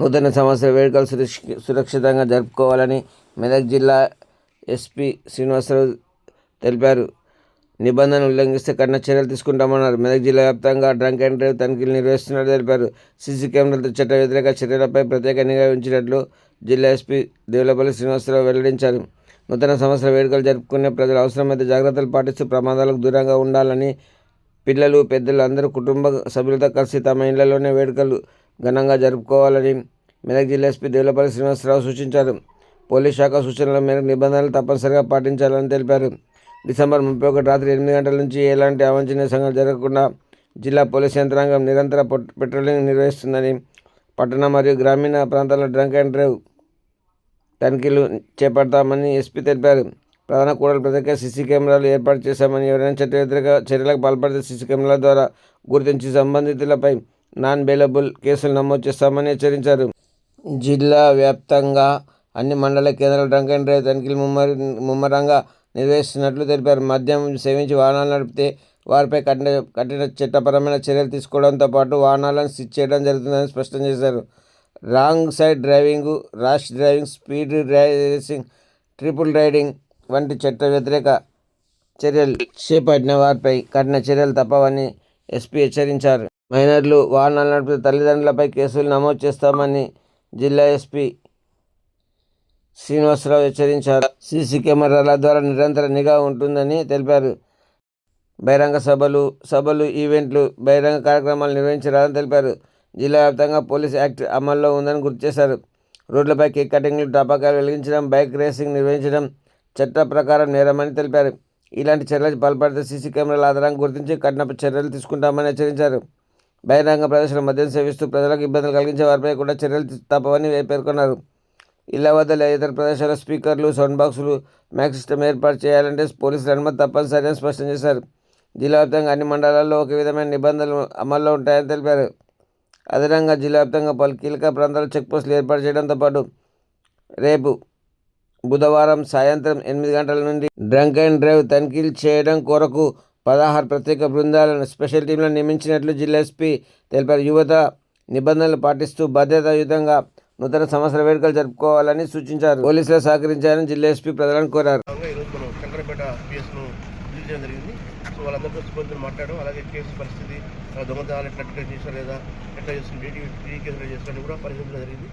నూతన సంవత్సర వేడుకలు సురక్షి సురక్షితంగా జరుపుకోవాలని మెదక్ జిల్లా ఎస్పీ శ్రీనివాసరావు తెలిపారు. నిబంధనలు ఉల్లంఘిస్తే కఠిన చర్యలు తీసుకుంటామన్నారు. మెదక్ జిల్లా వ్యాప్తంగా డ్రంక్ అండ్ డ్రైవ్ తనిఖీలు నిర్వహిస్తున్నట్టు తెలిపారు. సీసీ కెమెరాలతో చట్ట వ్యతిరేక చర్యలపై ప్రత్యేక నిఘా ఉంచినట్లు జిల్లా ఎస్పీ దేవులపల్లి శ్రీనివాసరావు వెల్లడించారు. నూతన సంవత్సర వేడుకలు జరుపుకునే ప్రజలు అవసరమైతే జాగ్రత్తలు పాటిస్తూ ప్రమాదాలకు దూరంగా ఉండాలని పిల్లలు పెద్దలు అందరూ కుటుంబ సభ్యులతో కలిసి తమ ఇళ్ళలోనే వేడుకలు ఘనంగా జరుపుకోవాలని మెదక్ జిల్లా ఎస్పీ దేవులపల్లి శ్రీనివాసరావు సూచించారు. పోలీస్ శాఖ సూచనల మేరకు నిబంధనలు తప్పనిసరిగా పాటించాలని తెలిపారు. డిసెంబర్ ముప్పై ఒకటి రాత్రి ఎనిమిది గంటల నుంచి ఎలాంటి అవాంఛనీయ సంఘటన జరగకుండా జిల్లా పోలీస్ యంత్రాంగం నిరంతర పెట్రోలింగ్ నిర్వహిస్తుందని పట్టణ మరియు గ్రామీణ ప్రాంతాల్లో డ్రంక్ అండ్ డ్రైవ్ తనిఖీలు చేపడతామని ఎస్పీ తెలిపారు. ప్రధాన కూడలి ప్రత్యేక సీసీ కెమెరాలు ఏర్పాటు చేశామని ఎవరైనా చట్టవ్యతిరేక చర్యలకు పాల్పడితే సీసీ కెమెరాల ద్వారా గుర్తించి సంబంధితులపై నాన్ బెయిలబుల్ కేసులు నమోదు చేస్తామని హెచ్చరించారు. జిల్లా వ్యాప్తంగా అన్ని మండల కేంద్రాలు డ్రంక్ డ్రైవ్ తనిఖీలు ముమ్మరి ముమ్మరంగా నిర్వహిస్తున్నట్లు తెలిపారు. మద్యం సేవించి వాహనాలు నడిపితే వారిపై కఠిన కఠిన చట్టపరమైన చర్యలు తీసుకోవడంతో పాటు వాహనాలను సీజ్ చేయడం జరుగుతుందని స్పష్టం చేశారు. Wrong side driving rash driving speed racing triple riding వంటి చట్ట వ్యతిరేక చర్యలు చేపట్టిన వారిపై కఠిన చర్యలు తప్పవని ఎస్పీ హెచ్చరించారు. మైనర్లు వాహనాలు నడిపే తల్లిదండ్రులపై కేసులు నమోదు చేస్తామని జిల్లా ఎస్పీ శ్రీనివాసరావు హెచ్చరించారు. సీసీ కెమెరాల ద్వారా నిరంతర నిఘా ఉంటుందని తెలిపారు. బహిరంగ సభలు సభలు ఈవెంట్లు బహిరంగ కార్యక్రమాలు నిర్వహించరాదని తెలిపారు. జిల్లా వ్యాప్తంగా పోలీస్ యాక్ట్ అమల్లో ఉందని గుర్తు చేశారు. రోడ్లపై కేక్ కటింగ్లు టపాకాయలు వెలిగించడం బైక్ రేసింగ్ నిర్వహించడం చట్ట ప్రకారం నేరమని తెలిపారు. ఇలాంటి చర్యలు పాల్పడితే సీసీ కెమెరాల ఆధారంగా గుర్తించి కఠిన చర్యలు తీసుకుంటామని హెచ్చరించారు. బహిరంగ ప్రదర్శన మద్యం సేవిస్తూ ప్రజలకు ఇబ్బందులు కలిగించే వారిపై కూడా చర్యలు తప్పవని పేర్కొన్నారు. ఇళ్ళ వద్ద లేదా ఇతర ప్రదేశాల స్పీకర్లు సౌండ్ బాక్సులు మ్యాక్ సిస్టమ్ ఏర్పాటు చేయాలంటే పోలీసుల అనుమతి తప్పనిసరి అని స్పష్టం చేశారు. జిల్లా వ్యాప్తంగా అన్ని మండలాల్లో ఒక విధమైన నిబంధనలు అమల్లో ఉంటాయని తెలిపారు. అదనంగా జిల్లా వ్యాప్తంగా పలు కీలక ప్రాంతాల్లో చెక్పోస్టులు ఏర్పాటు చేయడంతో పాటు రేపు బుధవారం సాయంత్రం ఎనిమిది గంటల నుండి డ్రంక్ అండ్ డ్రైవ్ తనిఖీలు చేయడం కొరకు పదహారు ప్రత్యేక బృందాలను స్పెషల్ టీంలను నియమించినట్లు జిల్లా ఎస్పీ తెలిపారు యువత నిబంధనలు పాటిస్తూ బాధ్యతాయుతంగా నూతన సంవత్సర వేడుకలు జరుపుకోవాలని సూచించారు. పోలీసులు సహకరించారని జిల్లా ఎస్పీ ప్రజలను కోరారు. సో వాళ్ళందరితో సిబ్బందితో మాట్లాడడం అలాగే కేసు పరిస్థితి దొంగతనాలు ఎట్లా డిటెక్ట్ చేశారు లేదా ఎట్లా చేస్తుంది డీటీ కేసులు చేస్తారని కూడా పరిశీలించడం జరిగింది.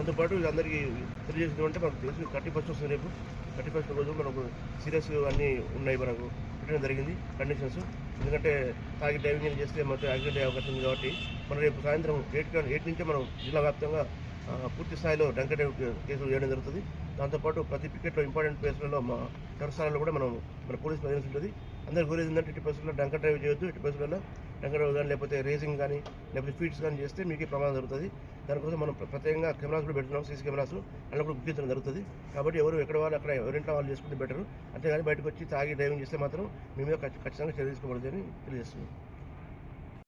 దాంతోపాటు అందరికీ తెలియజేసింది అంటే మనకు తెలుసు థర్టీ ఫస్ట్ వస్తుంది రేపు. థర్టీ ఫస్ట్ రోజు మనకు సీరియస్ అన్నీ ఉన్నాయి మనకు. పెట్టడం జరిగింది. కండిషన్స్. ఎందుకంటే తాగి డ్రైవింగ్ చేస్తే మనకు యాక్సిడెంట్ అయ్యే అవకాశం ఉంది కాబట్టి మనం రేపు సాయంత్రం ఎయిట్ ఎయిట్ నుంచే మనం జిల్లా వ్యాప్తంగా పూర్తి స్థాయిలో డంక డ్రైవ్ కేసులు చేయడం జరుగుతుంది. దాంతోపాటు ప్రతి పికెట్లో ఇంపార్టెంట్ ప్లేస్లలో మా టెరస్థానాల్లో కూడా మనం మన పోలీస్ ప్రజెన్స్ ఉంటుంది. అందరికీ గురి ఏంటంటే ఇటు బస్సులో డంక డ్రైవ్ చేయొద్దు ఇటు బస్సులలో డంక కానీ లేకపోతే రేసింగ్ కానీ లేకపోతే ఫీట్స్ కానీ చేస్తే మీకు ప్రమాదం జరుగుతుంది. దానికోసం మనం ప్రత్యేకంగా కెమెరాస్ కూడా పెడుతున్నాం సీసీ కెమెరాస్. అందులో కూడా గుర్తించడం జరుగుతుంది. కాబట్టి ఎవరు ఎక్కడ వాళ్ళు అక్కడ ఎవరింట్లో వాళ్ళు చేసుకుంటే బెటర్. అంతేగాని బయటకు వచ్చి తాగి డ్రైవింగ్ చేస్తే మాత్రం మీ మీద ఖచ్చితంగా చర్య తీసుకోబడుతుందని తెలియజేస్తున్నాం.